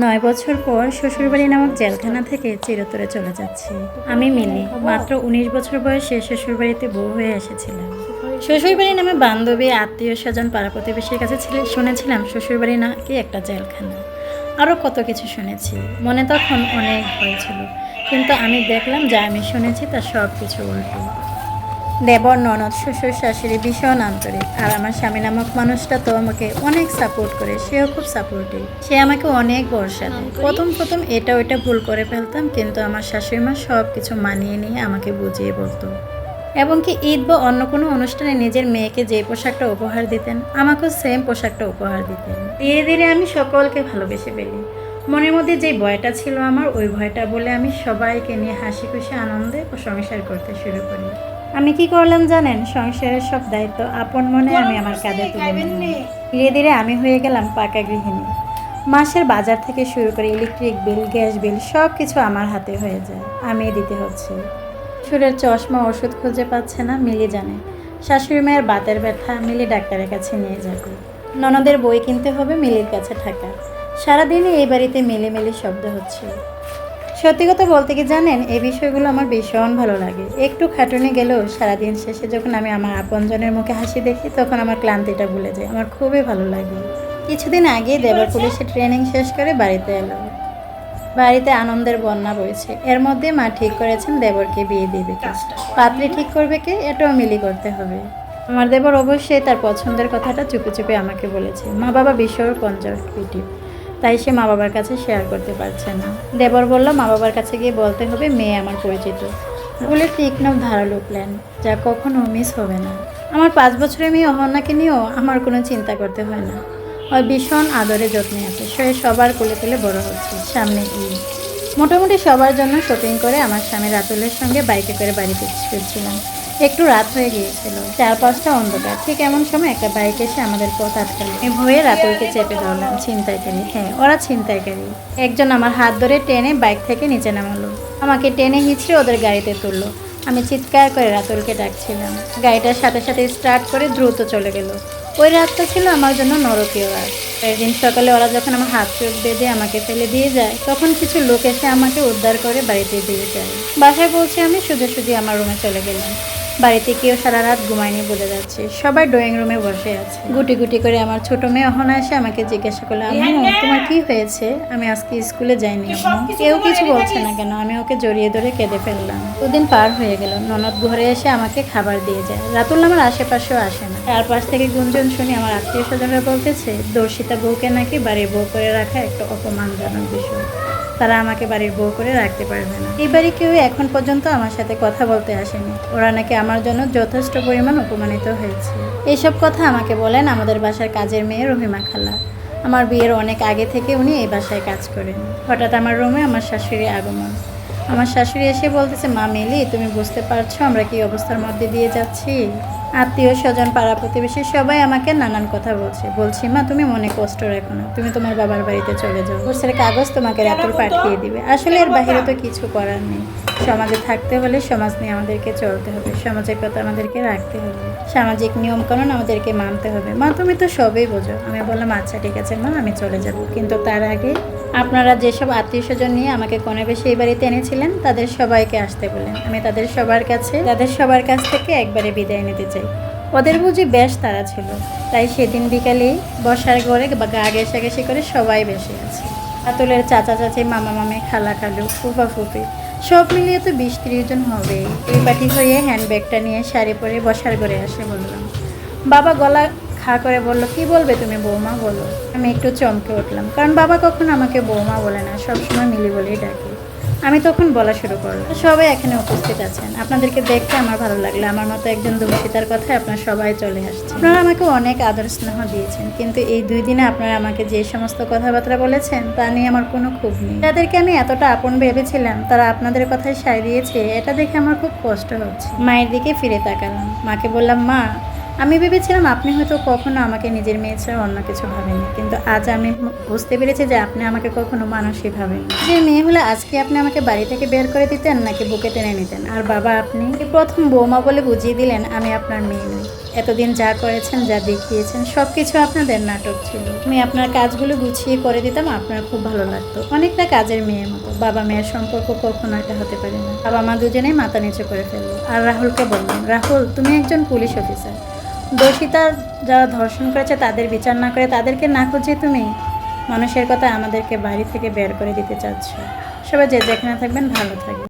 নয় বছর পর শ্বশুরবাড়ি নামক জেলখানা থেকে চিরতরে চলে যাচ্ছি। আমি মিলি, মাত্র উনিশ বছর বয়সে শ্বশুরবাড়িতে বউ হয়ে এসেছিলাম। শ্বশুরবাড়ি নামে বান্ধবী, আত্মীয় স্বজন, পাড়া প্রতিবেশীর কাছে ছিল শুনেছিলাম শ্বশুরবাড়ি নাকি একটা জেলখানা। আরও কত কিছু শুনেছি। মনে তখন অনেক ভয় ছিল। কিন্তু আমি দেখলাম যা আমি শুনেছি তা সব কিছু উল্টো। দেবর ননদ শ্বশুর শাশুড়ি ভীষণ আন্তরিক। আর আমার স্বামী নামক মানুষটা তো আমাকে অনেক সাপোর্ট করে সেও খুব সাপোর্টিভ সে আমাকে অনেক ভরসা দেয়। প্রথম প্রথম এটা ওইটা ভুল করে ফেলতাম কিন্তু আমার শাশুড়ি মা সব কিছু মানিয়ে নিয়ে আমাকে বুঝিয়ে বলতো। এবং কি ঈদ বা অন্য কোনো অনুষ্ঠানে নিজের মেয়েকে যে পোশাকটা উপহার দিতেন আমাকেও সেম পোশাকটা উপহার দিতেন। ধীরে ধীরে আমি সকলকে ভালোবেসে ফেলি। মনের মধ্যে যে ভয়টা ছিল আমার ওই ভয়টা বলে আমি সবাইকে নিয়ে হাসি খুশি আনন্দে ও সংসার করতে শুরু করি। আমি কি করলাম জানেন? সংসারের সব দায়িত্ব আপন মনে আমি আমার কাঁধে ধীরে ধীরে আমি হয়ে গেলাম পাকা গৃহিণী। মাসের বাজার থেকে শুরু করে ইলেকট্রিক বিল, গ্যাস বিল সব কিছু আমার হাতে হয়ে যায়। আমি দিতে হচ্ছে। সুরের চশমা ওষুধ খুঁজে পাচ্ছে না, মিলি জানে। শাশুড়ি মায়ের বাতের ব্যথা, মিলি ডাক্তারের কাছে নিয়ে যাবে। ননদের বই কিনতে হবে, মিলির কাছে থাকা। সারাদিনই এই বাড়িতে মিলে মিলে শব্দ হচ্ছে। সত্যি কথা বলতে কি জানেন এই বিষয়গুলো আমার ভীষণ ভালো লাগে। একটু খাটুনি গেলেও সারাদিন শেষে যখন আমি আমার আপনজনের মুখে হাসি দেখি তখন আমার ক্লান্তিটা ভুলে যায়। আমার খুবই ভালো লাগে। কিছুদিন আগেই দেবর পুলিশের ট্রেনিং শেষ করে বাড়িতে এলো। বাড়িতে আনন্দের বন্যা রয়েছে এর মধ্যে মা ঠিক করেছেন দেবরকে বিয়ে দিবে কে পাত্রী ঠিক করবে কে? এটাও মিলি করতে হবে। আমার দেবর অবশ্যই তার পছন্দের কথাটা চুপে চুপে আমাকে বলেছে। মা বাবা ভীষণ কনজারভেটিভ তাই সে মা বাবার কাছে শেয়ার করতে পারছে না। দেবর বলল, মা বাবার কাছে গিয়ে বলতে হবে, মেয়ে আমার পরিচিত। বলে তীক্ষ্ণ ধারালো প্ল্যান যা কখনো মিস হবে না। আমার পাঁচ বছরের মেয়ে অহনাকে নিয়েও আমার কোনো চিন্তা করতে হয় না। ওই ভীষণ আদরে যত্নে আছে, সে সবার কোলে কোলে বড় হচ্ছে, সামনে ঈদ মোটামুটি সবার জন্য শপিং করে আমার স্বামী রাতুলের সঙ্গে বাইকে করে বাড়িতে ফিরছিলাম। একটু রাত হয়ে গিয়েছিল। চার পাঁচটা অন্ধকার। ঠিক এমন সময় একটা বাইক এসে আমাদের পথ আটকালো। আমি ভয়ে রাতুলকে চেপে ধরলাম ছিনতাইকারী হ্যাঁ ওরা ছিনতাইকারী একজন আমার হাত ধরে টেনে বাইক থেকে নিচে নামালো। আমাকে টেনে হিঁচড়ে ওদের গাড়িতে তুললো। আমি চিৎকার করে রাতুলকে ডাকছিলাম। গাড়িটার সাথে সাথে স্টার্ট করে দ্রুত চলে গেল। ওই রাতটা ছিল আমার জন্য নরকীয় রাত। একদিন সকালে ওরা যখন আমার হাত চোখ বেঁধে আমাকে ফেলে দিয়ে যায়, তখন কিছু লোক এসে আমাকে উদ্ধার করে বাড়িতে দিয়ে যায়। বাসায় পৌঁছে আমি সোজাসুজি আমার রুমে চলে গেলাম। বাড়িতে কেউ সারা রাত ঘুমায়নি বোঝা যাচ্ছে। সবাই ড্রয়িং রুমে বসে আছে। গুটি গুটি করে আমার ছোট মেয়ে অহনা এসে আমাকে জিজ্ঞাসা করল আম্মু তোমার কি হয়েছে? আমি আজকে স্কুলে যাইনি কেউ কিছু বলছে না কেন? আমি ওকে জড়িয়ে ধরে কেঁদে ফেললাম। দুদিন পার হয়ে গেল। ননদ ঘরে এসে আমাকে খাবার দিয়ে যায়। রাতুল আমার আশেপাশেও আসে না। তার পাশ থেকে গুঞ্জন শুনি আমার আত্মীয় স্বজনরা বলতেছে দর্শিতা বউকে নাকি বাড়ির বউ করে রাখা একটা অপমানজনক বিষয়। তারা আমাকে বাড়ির বউ করে রাখতে পারবে না। এই বাড়ি কেউ এখন পর্যন্ত আমার সাথে কথা বলতে আসেনি। ওরা নাকি আমার জন্য যথেষ্ট পরিমাণ অপমানিত হয়েছে। এইসব কথা আমাকে বলেন আমাদের বাসার কাজের মেয়ে রহিমা খালা। আমার বিয়ের অনেক আগে থেকে উনি এই বাসায় কাজ করেন। হঠাৎ আমার রুমে আমার শাশুড়ি আগমন। আমার শাশুড়ি এসে বলতেছে মা মেলি তুমি বুঝতে পারছ আমরা কি অবস্থার মধ্যে দিয়ে যাচ্ছি? আত্মীয় স্বজন পাড়া প্রতিবেশী সবাই আমাকে নানান কথা বলছে। বলছি মা তুমি মনে কষ্ট রেখো না তুমি তোমার বাবার বাড়িতে চলে যাও। কোর্সের কাগজ তোমাকে রাতুল পাঠিয়ে দিবে। আসলে এর বাইরে তো কিছু করার নেই। সমাজে থাকতে হলে সমাজ নিয়ে আমাদেরকে চলতে হবে সমাজের কথা আমাদেরকে রাখতে হবে সামাজিক নিয়মকানুন আমাদেরকে মানতে হবে। মা তুমি তো সবই বোঝো। আমি বললাম আচ্ছা ঠিক আছে মা আমি চলে যাব। কিন্তু তার আগে আপনারা যেসব আত্মীয় স্বজন নিয়ে আমাকে কোনে বেশি এই বাড়িতে এনেছিলেন, তাদের সবাইকে আসতে বলেন। আমি তাদের সবার কাছে, তাদের সবার কাছ থেকে একবারে বিদায় নিতে চাই। ওদের বুঝি বেশ তারা ছিল, তাই সেদিন বিকালেই বসার ঘরে বা গা ঘেঁষাঘেঁষি করে সবাই বেশি আছে। আতুলের চাচা চাচি, মামা মামি, খালা খালু, ফুফা ফুফি সব মিলিয়ে তো বিশ ত্রিশ জন হবে। এই পাটি হয়ে হ্যান্ডব্যাগটা নিয়ে শাড়ি পরে বসার ঘরে আসে বললাম, বাবা গলা খা করে বলল, কি বলবে তুমি বৌমা? বলো আমি একটু চমকে উঠলাম। কারণ বাবা কখনো আমাকে বৌমা বলে না, সবসময় মিলি বলেই ডাকে। আমি তখন বলা শুরু করলাম, সবাই এখানে উপস্থিত আছেন। আপনাদেরকে দেখতে আমার ভালো লাগল। আমার মতো একজন দূষিতার কথায় আপনার সবাই চলে আসছে। আপনারা আমাকে অনেক আদর স্নেহ দিয়েছেন, কিন্তু এই দুই দিনে আপনারা আমাকে যে সমস্ত কথাবার্তা বলেছেন, তা নিয়ে আমার কোনো ক্ষোভ নেই। যাদেরকে আমি এতটা আপন ভেবেছিলাম, তারা আপনাদের কথায় সায় দিয়েছে, এটা দেখে আমার খুব কষ্ট হচ্ছে। মায়ের দিকে ফিরে তাকালাম। মাকে বললাম, মা আমি ভেবেছিলাম আপনি হয়তো কখনো আমাকে নিজের মেয়ে ছাড়া অন্য কিছু ভাবেননি, কিন্তু আজ আমি বুঝতে পেরেছি যে আপনি আমাকে কখনো মানুষই ভাবেন যে মেয়ে হলে আজকে আপনি আমাকে বাড়ি থেকে বের করে দিতেন নাকি বুকে টেনে নিতেন? আর বাবা, আপনি প্রথম বৌমা বলে বুঝিয়ে দিলেন আমি আপনার মেয়ে নই? এতদিন যা করেছেন, যা দেখিয়েছেন সব কিছু আপনাদের নাটক ছিল। আমি আপনার কাজগুলো গুছিয়ে করে দিতাম, আপনার খুব ভালো লাগতো। অনেকটা কাজের মেয়ের মতো। বাবা মেয়ের সম্পর্ক কখনো এটা হতে পারে না। বাবা মা দুজনেই মাথা নিচু করে ফেলল। আর রাহুলকে বললাম, রাহুল, তুমি একজন পুলিশ অফিসার। দোষিতার যারা ধর্ষণ করেছে, তাদের বিচার না করে তাদেরকে না খুঁজে তুমি মানুষের কথা আমাদেরকে বাড়ি থেকে বের করে দিতে চাচ্ছ। সবাই যে যেখানে থাকবেন, ভালো থাকবেন।